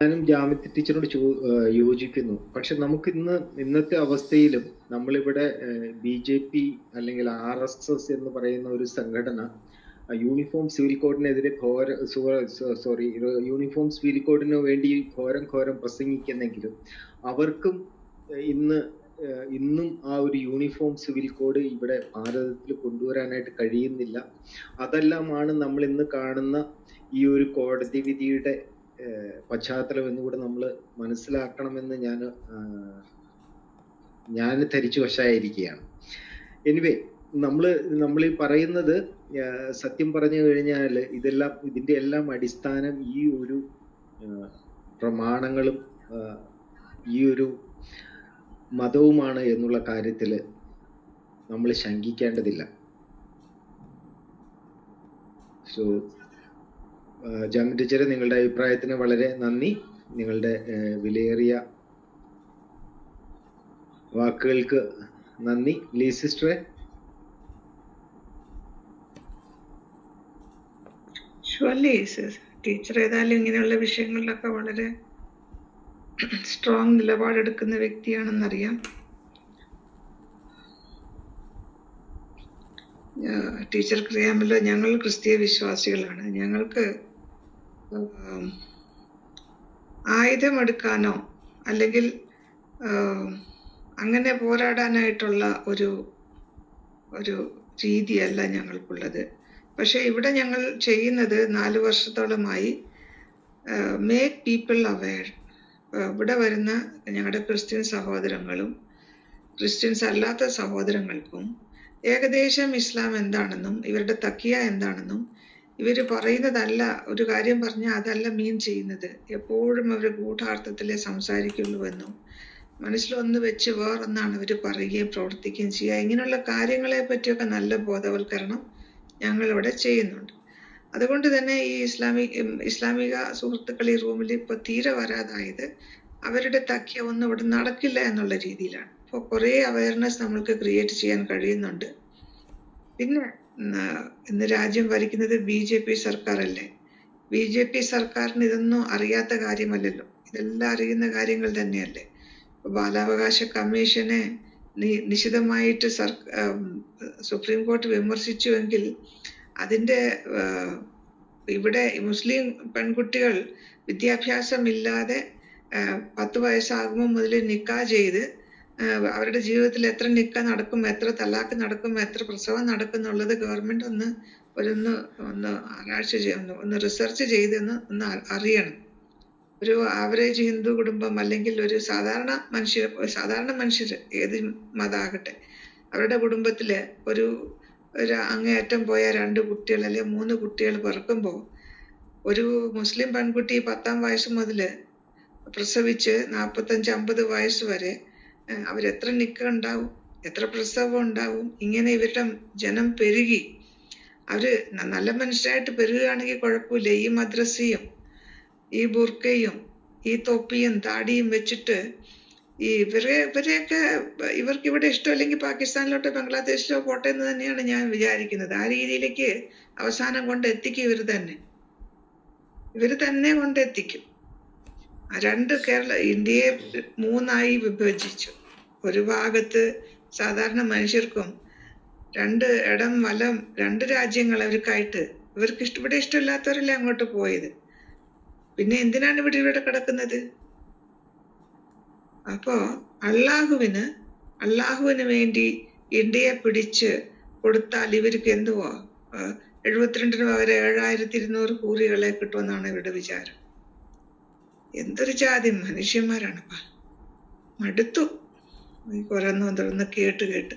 ഞാനും ജാമിത്തി ടീച്ചറോട് ചോ യോജിക്കുന്നു. പക്ഷെ നമുക്ക് ഇന്ന് ഇന്നത്തെ അവസ്ഥയിലും നമ്മളിവിടെ ബി ജെ പി അല്ലെങ്കിൽ ആർ എസ് എസ് എന്ന് പറയുന്ന ഒരു സംഘടന യൂണിഫോം സിവിൽ കോഡിനെതിരെ ഘോര സോറി യൂണിഫോം സിവിൽ കോഡിന് വേണ്ടി ഘോരം ഘോരം പ്രസംഗിക്കുന്നെങ്കിലും അവർക്കും ഇന്ന് ഇന്നും ആ ഒരു യൂണിഫോം സിവിൽ കോഡ് ഇവിടെ ഭാരതത്തിൽ കൊണ്ടുവരാനായിട്ട് കഴിയുന്നില്ല. അതെല്ലാമാണ് നമ്മൾ ഇന്ന് കാണുന്ന ഈ ഒരു കോടതി വിധിയുടെ പശ്ചാത്തലം എന്നുകൂടെ നമ്മൾ മനസ്സിലാക്കണമെന്ന് ഞാൻ ഞാൻ ധരിച്ചു വശായിരിക്കുകയാണ്. എനിവേ നമ്മൾ നമ്മൾ ഈ പറയുന്നത് സത്യം പറഞ്ഞു കഴിഞ്ഞാൽ ഇതെല്ലാം ഇതിന്റെ എല്ലാം അടിസ്ഥാനം ഈ ഒരു പ്രമാണങ്ങളും ഈ ഒരു മതവുമാണ് എന്നുള്ള കാര്യത്തിൽ നമ്മൾ ശങ്കിക്കേണ്ടതില്ല. സോ ജാമിൻ ടീച്ചറെ നിങ്ങളുടെ അഭിപ്രായത്തിന് വളരെ നന്ദി. നിങ്ങളുടെ വിലയേറിയ വാക്കുകൾക്ക് നന്ദി. ലീ സിസ്റ്ററെ ഷുവർലി ടീച്ചർ ഏതായാലും ഇങ്ങനെയുള്ള വിഷയങ്ങളിലൊക്കെ വളരെ സ്ട്രോങ് നിലപാടെടുക്കുന്ന വ്യക്തിയാണെന്നറിയാം. ടീച്ചർക്ക് അറിയാമല്ലോ ഞങ്ങൾ ക്രിസ്തീയ വിശ്വാസികളാണ്. ഞങ്ങൾക്ക് ആയുധമെടുക്കാനോ അല്ലെങ്കിൽ അങ്ങനെ പോരാടാനായിട്ടുള്ള ഒരു ഒരു രീതിയല്ല ഞങ്ങൾക്കുള്ളത്. പക്ഷേ ഇവിടെ ഞങ്ങൾ ചെയ്യുന്നത് നാല് വർഷത്തോളമായി മേക്ക് പീപ്പിൾ അവയർ ഇവിടെ വരുന്ന ഞങ്ങളുടെ ക്രിസ്ത്യൻ സഹോദരങ്ങളും ക്രിസ്ത്യൻസ് അല്ലാത്ത സഹോദരങ്ങൾക്കും ഏകദേശം ഇസ്ലാം എന്താണെന്നും ഇവരുടെ തക്കിയ എന്താണെന്നും ഇവർ പറയുന്നതല്ല ഒരു കാര്യം പറഞ്ഞാൽ അതല്ല മീൻ ചെയ്യുന്നത്. എപ്പോഴും അവർ ഗൂഢാർത്ഥത്തിലേ സംസാരിക്കുള്ളൂ എന്നും മനസ്സിലൊന്ന് വെച്ച് വേറൊന്നാണ് അവർ പറയുകയും പ്രവർത്തിക്കുകയും ചെയ്യുക. ഇങ്ങനെയുള്ള കാര്യങ്ങളെ പറ്റിയൊക്കെ നല്ല ബോധവൽക്കരണം ഞങ്ങൾ ഇവിടെ ചെയ്യുന്നുണ്ട്. അതുകൊണ്ട് തന്നെ ഈ ഇസ്ലാമിക് ഇസ്ലാമിക സുഹൃത്തുക്കൾ ഈ റൂമിൽ ഇപ്പൊ തീരെ വരാതായത് അവരുടെ തക്കിയ ഒന്നും ഇവിടെ നടക്കില്ല എന്നുള്ള രീതിയിലാണ്. അപ്പോൾ കുറേ അവയർനെസ് നമ്മൾക്ക് ക്രിയേറ്റ് ചെയ്യാൻ കഴിയുന്നുണ്ട്. പിന്നെ ഇന്ന് രാജ്യം ഭരിക്കുന്നത് ബി ജെ പി സർക്കാരല്ലേ? ബി ജെ പി സർക്കാരിന് ഇതൊന്നും അറിയാത്ത കാര്യമല്ലല്ലോ. ഇതെല്ലാം അറിയുന്ന കാര്യങ്ങൾ തന്നെയല്ലേ? ബാലാവകാശ കമ്മീഷനെ നിശിതമായിട്ട് സർ സുപ്രീം കോടതി വിമർശിച്ചുവെങ്കിൽ അതിന്റെ ഇവിടെ മുസ്ലിം പെൺകുട്ടികൾ വിദ്യാഭ്യാസമില്ലാതെ പത്ത് വയസ്സാകുമ്പോൾ മുതൽ നിക്കാ ചെയ്ത് അവരുടെ ജീവിതത്തിൽ എത്ര നിക്ക നടക്കും എത്ര തലാക്ക് നടക്കും എത്ര പ്രസവം നടക്കും എന്നുള്ളത് ഗവൺമെന്റ് ഒന്ന് ഒരൊന്ന് ഒന്ന് ആരാഴ്ച ചെയ്യണം ഒന്ന് റിസർച്ച് ചെയ്തെന്ന് ഒന്ന് അറിയണം. ഒരു ആവറേജ് ഹിന്ദു കുടുംബം അല്ലെങ്കിൽ ഒരു സാധാരണ മനുഷ്യർ സാധാരണ മനുഷ്യർ ഏത് മതമാകട്ടെ അവരുടെ കുടുംബത്തിൽ ഒരു ഒരു അങ്ങേയറ്റം പോയ രണ്ട് കുട്ടികൾ അല്ലെങ്കിൽ മൂന്ന് കുട്ടികൾ പിറക്കുമ്പോൾ ഒരു മുസ്ലിം പെൺകുട്ടി പത്താം വയസ്സ് മുതൽ പ്രസവിച്ച് നാൽപ്പത്തഞ്ച് അമ്പത് വയസ്സ് വരെ അവരെത്ര നിക്ക ഉണ്ടാവും എത്ര പ്രസവം ഉണ്ടാവും ഇങ്ങനെ ഇവരുടെ ജനം പെരുകി. അവർ നല്ല മനുഷ്യരായിട്ട് പെരുകുകയാണെങ്കിൽ കുഴപ്പമില്ല. ഈ മദ്രസയും ഈ ബുർക്കയും ഈ തൊപ്പിയും താടിയും വെച്ചിട്ട് ഈ ഇവരെ ഇവരെയൊക്കെ ഇവർക്ക് ഇവിടെ ഇഷ്ടമല്ലെങ്കിൽ പാകിസ്ഥാനിലോട്ടോ ബംഗ്ലാദേശിലോ പോട്ടെ എന്ന് തന്നെയാണ് ഞാൻ വിചാരിക്കുന്നത്. ആ രീതിയിലേക്ക് അവസാനം കൊണ്ട് എത്തിക്കും ഇവർ തന്നെ. ഇവർ തന്നെ കൊണ്ടെത്തിക്കും രണ്ട് കേരള ഇന്ത്യയെ മൂന്നായി വിഭജിച്ചു. ഒരു ഭാഗത്ത് സാധാരണ മനുഷ്യർക്കും രണ്ട് ഇടം വലം രണ്ട് രാജ്യങ്ങൾ അവർക്കായിട്ട് ഇവർക്ക് ഇഷ്ട ഇവിടെ ഇഷ്ടമില്ലാത്തവരല്ലേ അങ്ങോട്ട് പോയത്? പിന്നെ എന്തിനാണ് ഇവിടെ ഇവിടെ കിടക്കുന്നത്? അപ്പോ അള്ളാഹുവിന് അള്ളാഹുവിന് വേണ്ടി ഇന്ത്യയെ പിടിച്ച് കൊടുത്താൽ ഇവർക്ക് എന്തുവാ? എഴുപത്തിരണ്ടിന് പകരം ഏഴായിരത്തി ഇരുന്നൂറ് കൂറികളെ കിട്ടുമെന്നാണ് ഇവരുടെ വിചാരം. എന്തൊരു ജാതി മനുഷ്യന്മാരാണപ്പാ മടുത്തു. ഈ ഓരോന്നും കേട്ട് കേട്ട്.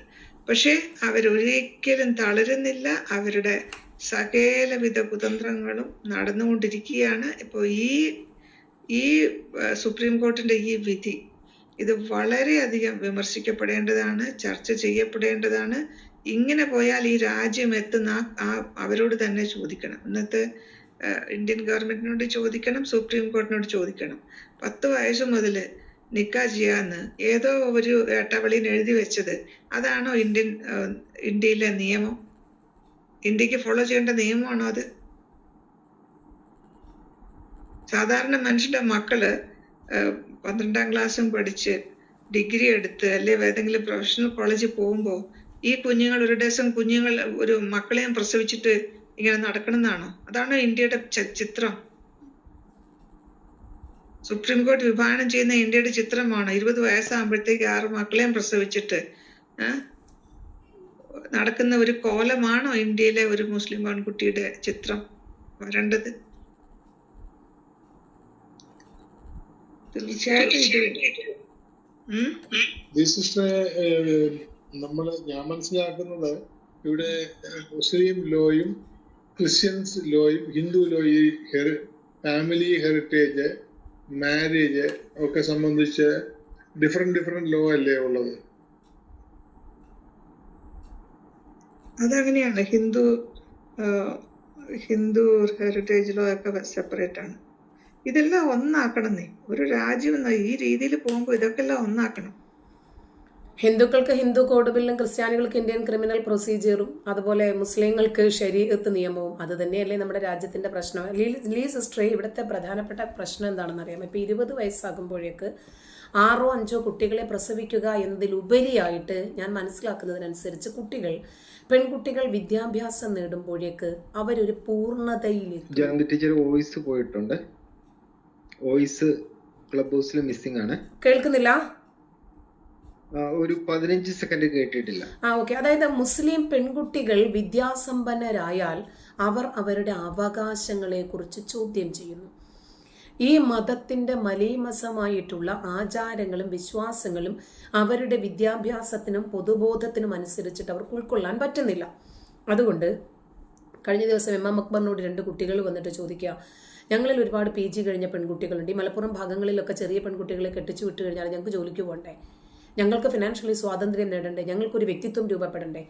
പക്ഷെ അവരൊരിക്കലും തളരുന്നില്ല. അവരുടെ സകലവിധ കുതന്ത്രങ്ങളും നടന്നുകൊണ്ടിരിക്കുകയാണ്. ഇപ്പോൾ ഈ ഈ സുപ്രീം കോർട്ടിന്റെ ഈ വിധി ഇത് വളരെയധികം വിമർശിക്കപ്പെടേണ്ടതാണ് ചർച്ച ചെയ്യപ്പെടേണ്ടതാണ്. ഇങ്ങനെ പോയാൽ ഈ രാജ്യം എത്തുന്ന ആ- അവരോട് തന്നെ ചോദിക്കണം. ഇന്നത്തെ ഇന്ത്യൻ ഗവൺമെന്റിനോട് ചോദിക്കണം സുപ്രീം കോടതിനോട് ചോദിക്കണം. പത്ത് വയസ്സ് മുതൽ നിക്കാ ചെയ്യാന്ന് ഏതോ ഒരു ഏട്ടവളിയിൽ എഴുതി വെച്ചത്. അതാണോ ഇന്ത്യൻ ഇന്ത്യയിലെ നിയമം? ഇന്ത്യയ്ക്ക് ഫോളോ ചെയ്യേണ്ട നിയമമാണോ അത്? സാധാരണ മനുഷ്യന്റെ മക്കൾ പന്ത്രണ്ടാം ക്ലാസ്സും പഠിച്ച് ഡിഗ്രി എടുത്ത് അല്ലെ ഏതെങ്കിലും പ്രൊഫഷണൽ കോളേജിൽ പോകുമ്പോൾ ഈ കുഞ്ഞുങ്ങൾ ഒരു ദിവസം കുഞ്ഞുങ്ങൾ ഒരു മക്കളെയും പ്രസവിച്ചിട്ട് ഇങ്ങനെ നടക്കണമെന്നാണോ അതാണോ ഇന്ത്യയുടെ ചിത്രം? സുപ്രീം കോടതി വിഭാവനം ചെയ്യുന്ന ഇന്ത്യയുടെ ചിത്രമാണ്? ഇരുപത് വയസ്സാകുമ്പോഴത്തേക്ക് ആറ് മക്കളെയും പ്രസവിച്ചിട്ട് നടക്കുന്ന ഒരു കോലമാണോ ഇന്ത്യയിലെ ഒരു മുസ്ലിം പെൺകുട്ടിയുടെ ചിത്രം? വരേണ്ടത്? തീർച്ചയായിട്ടും നമ്മൾ ഞാൻ മനസ്സിലാക്കുന്നത് ഇവിടെ മുസ്ലിം ലോയും ക്രിസ്ത്യൻസ് ലോയും ഹിന്ദു ലോയും ഫാമിലി ഹെറിറ്റേജ് മാരേജ് ഒക്കെ സംബന്ധിച്ച് ഡിഫറെന്റ് ഡിഫറെന്റ് ലോ അല്ലേ ഉള്ളത്? അതങ്ങനെയാണ്. ഹിന്ദു ഹിന്ദു ഹെറിറ്റേജ് ലോ ഒക്കെ സെപ്പറേറ്റ് ആണ്. ഇതെല്ലാം ഒന്നാക്കണം നീ ഒരു രാജ്യം ഈ രീതിയിൽ പോകുമ്പോൾ ഇതൊക്കെ എല്ലാം ഒന്നാക്കണം. ഹിന്ദുക്കൾക്ക് ഹിന്ദു കോഡ് ബില്ലും ക്രിസ്ത്യാനികൾക്ക് ഇന്ത്യൻ ക്രിമിനൽ പ്രൊസീജിയറും അതുപോലെ മുസ്ലിങ്ങൾക്ക് ശരീരത്ത് നിയമവും അത് തന്നെയല്ലേ നമ്മുടെ രാജ്യത്തിന്റെ പ്രശ്നം. ലീ ലീ സിസ്റ്ററെ ഇവിടുത്തെ പ്രധാനപ്പെട്ട പ്രശ്നം എന്താണെന്ന് അറിയാം ഇപ്പൊ ഇരുപത് വയസ്സാകുമ്പോഴേക്ക് ആറോ അഞ്ചോ കുട്ടികളെ പ്രസവിക്കുക എന്നതിലുപരിയായിട്ട് ഞാൻ മനസ്സിലാക്കുന്നതിനനുസരിച്ച് കുട്ടികൾ പെൺകുട്ടികൾ വിദ്യാഭ്യാസം നേടുമ്പോഴേക്ക് അവരൊരു പൂർണതയിൽ ടീച്ചർ വോയിസ് പോയിട്ടുണ്ട്. വോയിസ് ക്ലബ് ഹൗസിൽ മിസ്സിംഗ് ആണ്. കേൾക്കുന്നില്ല? ഒരു പതിനഞ്ച് സെക്കൻഡ് കേട്ടിട്ടില്ല. ആ ഓക്കെ അതായത് മുസ്ലിം പെൺകുട്ടികൾ വിദ്യാസമ്പന്നരായാൽ അവർ അവരുടെ അവകാശങ്ങളെ കുറിച്ച് ചോദ്യം ചെയ്യുന്നു. ഈ മതത്തിന്റെ മലീമസമായിട്ടുള്ള ആചാരങ്ങളും വിശ്വാസങ്ങളും അവരുടെ വിദ്യാഭ്യാസത്തിനും പൊതുബോധത്തിനും അനുസരിച്ചിട്ട് അവർക്ക് ഉൾക്കൊള്ളാൻ പറ്റുന്നില്ല. അതുകൊണ്ട് കഴിഞ്ഞ ദിവസം എം എം അക്ബറിനോട് രണ്ട് കുട്ടികൾ വന്നിട്ട് ചോദിക്കുക ഞങ്ങളിൽ ഒരുപാട് പി ജി കഴിഞ്ഞ പെൺകുട്ടികളുണ്ട്. ഈ മലപ്പുറം ഭാഗങ്ങളിലൊക്കെ ചെറിയ പെൺകുട്ടികളെ കെട്ടിച്ചു വിട്ട് കഴിഞ്ഞാൽ ഞങ്ങൾക്ക് ജോലിക്ക് പോകണ്ടേ? ഞങ്ങൾക്ക് ഫിനാൻഷ്യലി സ്വാതന്ത്ര്യം നേടണ്ടേ? ഞങ്ങൾക്കൊരു വ്യക്തിത്വം രൂപപ്പെടണ്ടേ?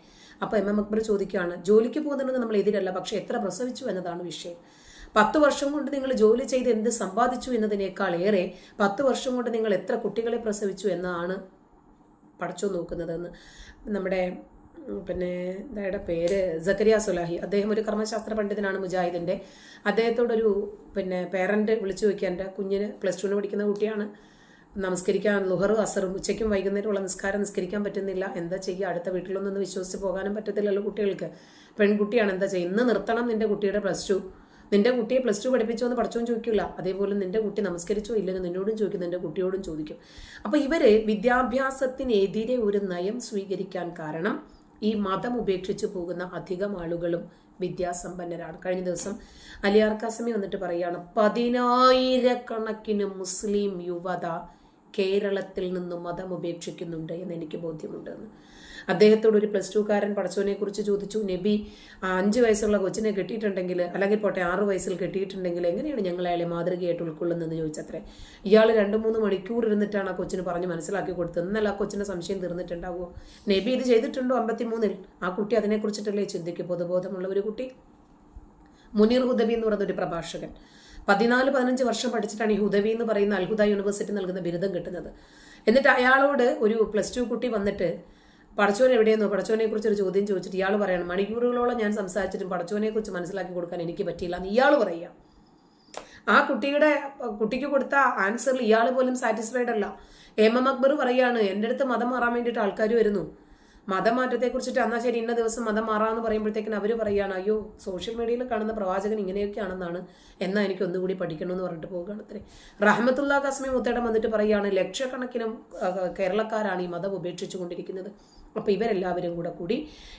അപ്പോൾ എം എം അക്ബർ ചോദിക്കുകയാണ് ജോലിക്ക് പോകുന്നതിന് നമ്മൾ എതിരല്ല പക്ഷേ എത്ര പ്രസവിച്ചു എന്നതാണ് വിഷയം. പത്ത് വർഷം കൊണ്ട് നിങ്ങൾ ജോലി ചെയ്ത് എന്ത് സമ്പാദിച്ചു എന്നതിനേക്കാൾ ഏറെ പത്ത് വർഷം കൊണ്ട് നിങ്ങൾ എത്ര കുട്ടികളെ പ്രസവിച്ചു എന്നാണ് പഠിച്ചു നോക്കുന്നതെന്ന്. നമ്മുടെ പിന്നെ എന്തായുടെ പേര്? ജക്കരിയ സുലാഹി. അദ്ദേഹം ഒരു കർമ്മശാസ്ത്ര പണ്ഡിതനാണ് മുജാഹിദിന്റെ. അദ്ദേഹത്തോടൊരു പിന്നെ പേരന്റ് വിളിച്ചു ചോദിക്കാൻ എന്റെ കുഞ്ഞിന് പ്ലസ് ടുവിന് പഠിക്കുന്ന കുട്ടിയാണ്. നമസ്കരിക്കാൻ ലുഹറും അസറും ഉച്ചയ്ക്കും വൈകുന്നേരമുള്ള നിസ്കാരം നിസ്കരിക്കാൻ പറ്റുന്നില്ല. എന്താ ചെയ്യുക? അടുത്ത വീട്ടിലൊന്നും വിശ്വസിച്ച് പോകാനും പറ്റത്തില്ലല്ലോ കുട്ടികൾക്ക്. പെൺകുട്ടിയാണ് എന്താ ചെയ്യുക? ഇന്ന് നിർത്തണം നിന്റെ കുട്ടിയുടെ പ്ലസ് ടു. നിന്റെ കുട്ടിയെ പ്ലസ് ടു പഠിപ്പിച്ചോ എന്ന് പഠിച്ചോ ചോദിക്കില്ല. അതേപോലെ നിന്റെ കുട്ടി നമസ്കരിച്ചോ ഇല്ലെന്ന് നിന്നോടും ചോദിക്കും നിന്റെ കുട്ടിയോടും ചോദിക്കും. അപ്പൊ ഇവർ വിദ്യാഭ്യാസത്തിനെതിരെ ഒരു നയം സ്വീകരിക്കാൻ കാരണം ഈ മതം ഉപേക്ഷിച്ചു പോകുന്ന അധികം ആളുകളും വിദ്യാസമ്പന്നരാണ്. കഴിഞ്ഞ ദിവസം അലിയാർ കാസമി വന്നിട്ട് പറയുകയാണ് പതിനായിരക്കണക്കിന് മുസ്ലിം യുവത കേരളത്തിൽ നിന്നും മതം ഉപേക്ഷിക്കുന്നുണ്ട് എന്ന് എനിക്ക് ബോധ്യമുണ്ടെന്ന്. അദ്ദേഹത്തോട് ഒരു പ്ലസ് ടുക്കാരൻ പടച്ചോനെ കുറിച്ച് ചോദിച്ചു നബി ആ അഞ്ച് വയസ്സുള്ള കൊച്ചിനെ കെട്ടിയിട്ടുണ്ടെങ്കിൽ അല്ലെങ്കിൽ പോട്ടെ ആറു വയസ്സിൽ കെട്ടിയിട്ടുണ്ടെങ്കിൽ എങ്ങനെയാണ് ഞങ്ങൾ അയാളെ മാതൃകയായിട്ട് ഉൾക്കൊള്ളുന്നതെന്ന് ചോദിച്ചത്രേ? ഇയാൾ രണ്ട് മൂന്ന് മണിക്കൂർ ഇരുന്നിട്ടാണ് ആ കൊച്ചിന് പറഞ്ഞ് മനസ്സിലാക്കി കൊടുത്തത്. എന്നാൽ ആ കൊച്ചിന് സംശയം തീർന്നിട്ടുണ്ടാവുമോ? നബി ഇത് ചെയ്തിട്ടുണ്ടോ? അമ്പത്തിമൂന്നിൽ. ആ കുട്ടി അതിനെക്കുറിച്ചിട്ടല്ലേ ചിന്തിക്കും? പൊതുബോധമുള്ള ഒരു കുട്ടി. മുനീർ ഹുദബി എന്ന് പറയുന്ന ഒരു പ്രഭാഷകൻ. പതിനാല് പതിനഞ്ച് വർഷം പഠിച്ചിട്ടാണ് ഈ ഹുദവി എന്ന് പറയുന്ന അൽഹുദ യൂണിവേഴ്സിറ്റി നൽകുന്ന ബിരുദം കിട്ടുന്നത്. എന്നിട്ട് അയാളോട് ഒരു പ്ലസ് ടു കുട്ടി വന്നിട്ട് പടച്ചോൻ എവിടെയെന്നോ? പടച്ചോനെ കുറിച്ച് ഒരു ചോദ്യം ചോദിച്ചിട്ട് ഇയാൾ പറയണം മണിക്കൂറുകളോളം ഞാൻ സംസാരിച്ചിട്ടും പടച്ചോനെ കുറിച്ച് മനസ്സിലാക്കി കൊടുക്കാൻ എനിക്ക് പറ്റിയില്ല എന്ന് ഇയാൾ പറയുക. ആ കുട്ടിയുടെ കുട്ടിക്ക് കൊടുത്ത ആൻസറിൽ ഇയാൾ പോലും സാറ്റിസ്ഫൈഡ് അല്ല. എം എം അക്ബർ പറയാണ് എന്റെ അടുത്ത് മതം മാറാൻ വേണ്ടിയിട്ട് ആൾക്കാർ വരുന്നു. മതം മാറ്റത്തെ കുറിച്ചിട്ട് എന്നാ ശരി ഇന്ന ദിവസം മതം മാറാന്ന് പറയുമ്പോഴത്തേക്കിന് അവർ പറയുകയാണ് അയ്യോ സോഷ്യൽ മീഡിയയിൽ കാണുന്ന പ്രവാചകൻ ഇങ്ങനെയൊക്കെയാണെന്നാണ്. എന്നാ എനിക്ക് ഒന്നുകൂടി പഠിക്കണമെന്ന് പറഞ്ഞിട്ട് പോവുകയാണ് അത്രേ. റഹ്മത്തുള്ള കസ്മി മുത്തേടം വന്നിട്ട് പറയാണ് ലക്ഷക്കണക്കിന് കേരളക്കാരാണ് ഈ മതം ഉപേക്ഷിച്ചു കൊണ്ടിരിക്കുന്നത് അപ്പൊ ഇവരെല്ലാവരും കൂടെ കൂടി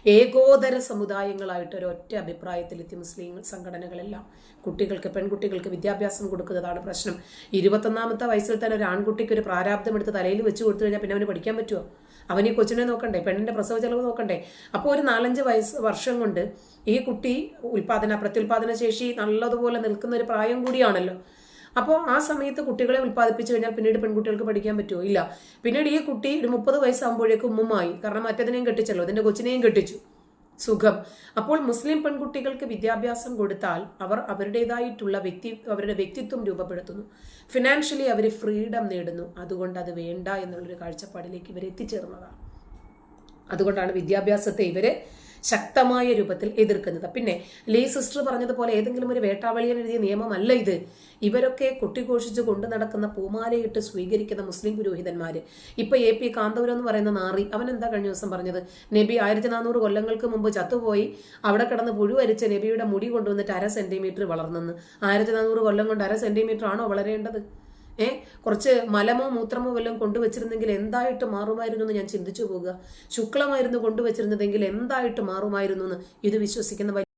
ഏകോദര സമുദായങ്ങളായിട്ട് ഒരു ഒറ്റ അഭിപ്രായത്തിലെത്തി മുസ്ലിം സംഘടനകളെല്ലാം. കുട്ടികൾക്ക് പെൺകുട്ടികൾക്ക് വിദ്യാഭ്യാസം കൊടുക്കുന്നതാണ് പ്രശ്നം. ഇരുപത്തൊന്നാമത്തെ വയസ്സിൽ തന്നെ ഒരു ആൺകുട്ടിക്ക് ഒരു പ്രാരാബ്ദം എടുത്ത് തലയിൽ വെച്ച് കൊടുത്തു കഴിഞ്ഞാൽ പിന്നെ അവന് പഠിക്കാൻ പറ്റുമോ അവൻ ഈ കൊച്ചിനെ നോക്കണ്ടേ പെണ്ണിന്റെ പ്രസവ ചെലവ് നോക്കണ്ടേ. അപ്പോൾ ഒരു നാലഞ്ച് വയസ്സ് വർഷം കൊണ്ട് ഈ കുട്ടി ഉൽപാദന പ്രത്യുൽപാദന ശേഷി നല്ലതുപോലെ നിൽക്കുന്ന ഒരു പ്രായം കൂടിയാണല്ലോ. അപ്പോൾ ആ സമയത്ത് കുട്ടികളെ ഉൽപ്പാദിപ്പിച്ചു കഴിഞ്ഞാൽ പിന്നീട് പെൺകുട്ടികൾക്ക് പഠിക്കാൻ പറ്റുമോ? ഇല്ല. പിന്നീട് ഈ കുട്ടി ഒരു മുപ്പത് വയസ്സാകുമ്പോഴേക്കും ഉമ്മുമായി. കാരണം മറ്റേതിനെയും കെട്ടിച്ചല്ലോ അതിന്റെ കൊച്ചിനെയും കെട്ടിച്ചു. സുഖം. അപ്പോൾ മുസ്ലിം പെൺകുട്ടികൾക്ക് വിദ്യാഭ്യാസം കൊടുത്താൽ അവർ അവരുടേതായിട്ടുള്ള വ്യക്തി അവരുടെ വ്യക്തിത്വം രൂപപ്പെടുത്തുന്നു. ഫിനാൻഷ്യലി അവർ ഫ്രീഡം നേടുന്നു. അതുകൊണ്ട് അത് വേണ്ട എന്നുള്ളൊരു കാഴ്ചപ്പാടിലേക്ക് ഇവർ എത്തിച്ചേർന്നതാണ്. അതുകൊണ്ടാണ് വിദ്യാഭ്യാസത്തെ ഇവർ ശക്തമായ രൂപത്തിൽ എതിർക്കുന്നത്. പിന്നെ ലീ സിസ്റ്റർ പറഞ്ഞതുപോലെ ഏതെങ്കിലും ഒരു വേട്ടാവളിയൻ എഴുതിയ നിയമമല്ല ഇത്. ഇവരൊക്കെ കൊട്ടിഘോഷിച്ച് കൊണ്ടു നടക്കുന്ന പൂമാലയിട്ട് സ്വീകരിക്കുന്ന മുസ്ലിം പുരോഹിതന്മാര്. ഇപ്പൊ എ പി കാന്തപുരം എന്ന് പറയുന്ന നാറി അവൻ എന്താ കഴിഞ്ഞ ദിവസം പറഞ്ഞത്? നബി ആയിരത്തി നാനൂറ് കൊല്ലങ്ങൾക്ക് മുമ്പ് ചത്തുപോയി അവിടെ കിടന്ന് പുഴുവരിച്ച നബിയുടെ മുടി കൊണ്ടുവന്നിട്ട് അര സെന്റിമീറ്റർ വളർന്നെന്ന്. ആയിരത്തി നാനൂറ് കൊല്ലം കൊണ്ട് അര സെന്റിമീറ്റർ ആണോ വളരേണ്ടത്? ഏ കുറച്ച് മലമോ മൂത്രമോ വല്ലതും കൊണ്ടുവച്ചിരുന്നെങ്കിൽ എന്തായിട്ട് മാറുമായിരുന്നു എന്ന് ഞാൻ ചിന്തിച്ചു പോകുക ശുക്ലമായിരുന്നു കൊണ്ടുവച്ചിരുന്നതെങ്കിൽ എന്തായിട്ട് മാറുമായിരുന്നു എന്ന് ഇത് വിശ്വസിക്കുന്ന